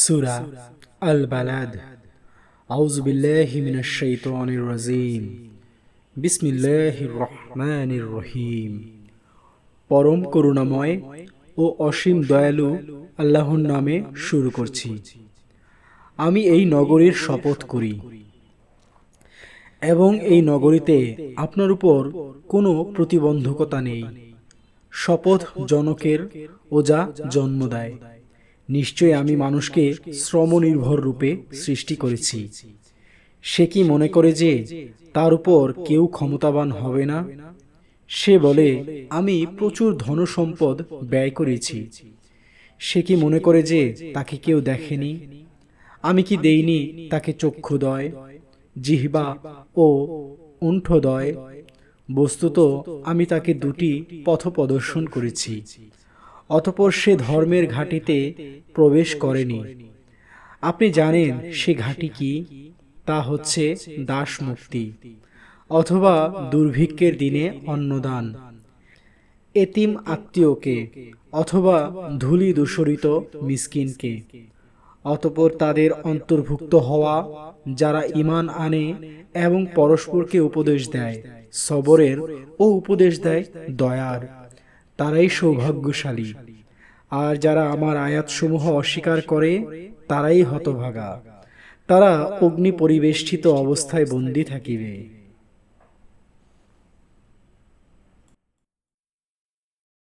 সুরা আল বালাদ আউজ বিল্লাহি মিনাশ শাইতানির রাজিম। বিসমিল্লাহির রহমানির রহিম। পরম করুণাময় ও অসীম দয়ালু আল্লাহর নামে শুরু করছি। আমি এই নগরীর শপথ করি। এবং এই নগরীতে আপনার উপর কোনো প্রতিবন্ধকতা নেই। শপথ জনকের ও যা জন্ম দেয়। নিশ্চয় আমি মানুষকে শ্রমনির্ভর রূপে সৃষ্টি করেছি। সে কি মনে করে যে তার উপর কেউ ক্ষমতাবান হবে না? সে বলে, আমি প্রচুর ধনসম্পদ ব্যয় করেছি। সে কি মনে করে যে তাকে কেউ দেখেনি? আমি কি দেইনি তাকে চক্ষুদয় জিহ্বা ও উণ্ঠদয় বস্তুত আমি তাকে দুটি পথ প্রদর্শন করেছি। অতপর সে ধর্মের ঘাটিতে প্রবেশ করেনি। আপনি জানেন সে ঘাটি কি? তা হচ্ছে দাস মুক্তি অথবা দুর্ভিক্ষের দিনে অন্নদান। এতিম আত্মীয়কে অথবা ধুলি দূষরিত মিসকিনকে। অতপর তাদের অন্তর্ভুক্ত হওয়া, যারা ইমান আনে এবং পরস্পরকে উপদেশ দেয়, সবরের ও উপদেশ দেয় দয়ার। তারাই সৌভাগ্যশালী। আর যারা আমার আয়াতসমূহ অস্বীকার করে তারাই হতভাগা। তারা অগ্নি পরিবেষ্টিত অবস্থায় বন্দী থাকিবে।